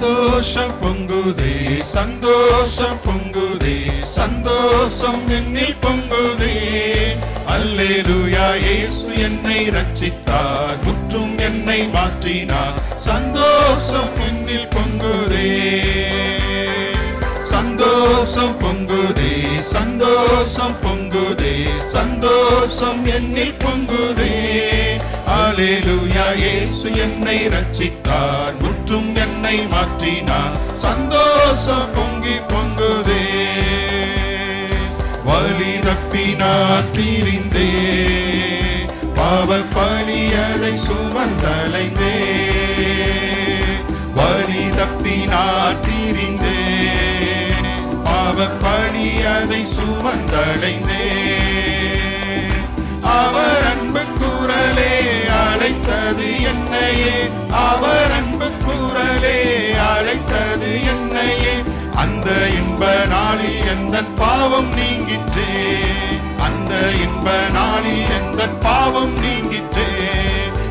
சந்தோஷம் பொங்குதே சந்தோஷம் பொங்குதே சந்தோஷம் என்னில் பொங்குதே. அல்லேலூயா இயேசு என்னை ரட்சித்தார் முற்றும் என்னை மாற்றினார். சந்தோஷம் என்னில் பொங்குதே. சந்தோஷம் பொங்குதே சந்தோஷம் பொங்குதே சந்தோஷம் என்னில் பொங்குதே. அல்லேலூயா இயேசு என்னை ரட்சித்தார் முற்றும் என்னை மாற்றினார். சந்தோஷம் பொங்கி பொங்குதே. வலி தப்பி நான் தீரிந்தே. பாவ பலியதை சுமந்தலைந்தே. வலி தப்பி நான் தீரிந்தே. பாவ பலியதை சுமந்தலைந்தே. என்னையே அவர் அன்பு குரலே அழைத்தது என்னையே. அந்த இன்ப நாளில் எந்த பாவம் நீங்கிற்றே? அந்த இன்ப நாளில் எந்த பாவம் நீங்கிற்றே?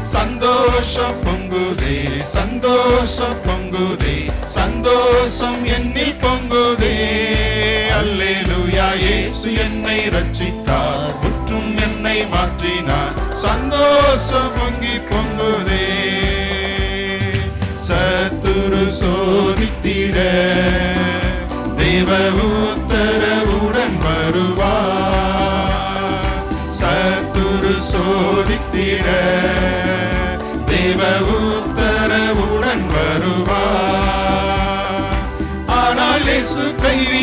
சந்தோஷம் பொங்குதே சந்தோஷம் பொங்குதே சந்தோஷம் என்னில் பொங்குதே. அல்லேலூயா இயேசு என்னை ரட்சித்தார் முற்றும் என்னை மாற்றினார். சந்தோஷம் பொங்கி பொங்குதே. சத்துரு சோதித்திட. தேவ உத்தரவுடன் வருவார். சத்துரு சோதித்திட. தேவ உத்தரவுடன் வருவார். ஆனால் கைவி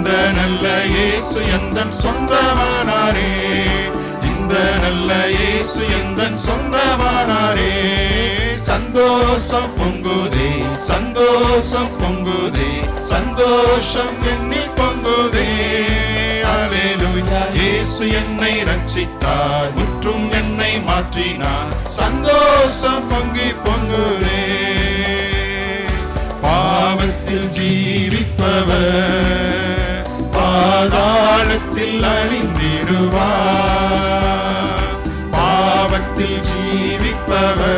இந்த நல்ல இயேசு எந்தன் சொந்தமானாரே? இந்த நல்ல இயேசு எந்தன் சொந்தமானாரே? சந்தோஷம் பொங்குதே சந்தோஷம் பொங்குதே சந்தோஷம் என்னில் பொங்குதே. இயேசு என்னை ரட்சித்தார் முற்றும் என்னை மாற்றினார். சந்தோஷம் பொங்கி பொங்குதே. பாவத்தில் ஜீவிப்பவர். பாதாளத்தில் அழிந்திடுவார். பாவத்தில் ஜீவிப்பவர்.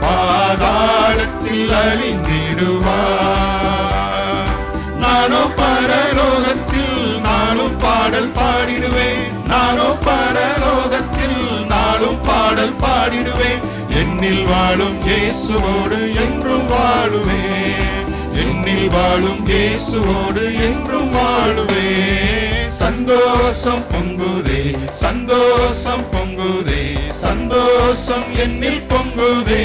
பாதாளத்தில் அழிந்திடுவார். நானோ பரலோகத்தில் நானும் பாடல் பாடிடுவேன். நானோ பரலோகத்தில் நானும் பாடல் பாடிடுவேன். என்னில் வாழும் இயேசுவோடு என்றும் வாழுவேன். என்னில் வாழும் இயேசுவோடு என்றும் வாழுவே. சந்தோஷம் பொங்குதே சந்தோஷம் பொங்குதே சந்தோஷம் என்னில் பொங்குதே.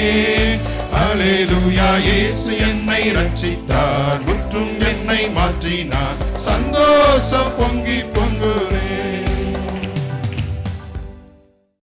அலேலுயா இயேசு என்னை ரட்சித்தார் முற்றும் என்னை மாற்றினார். சந்தோஷம் பொங்கி பொங்குதே.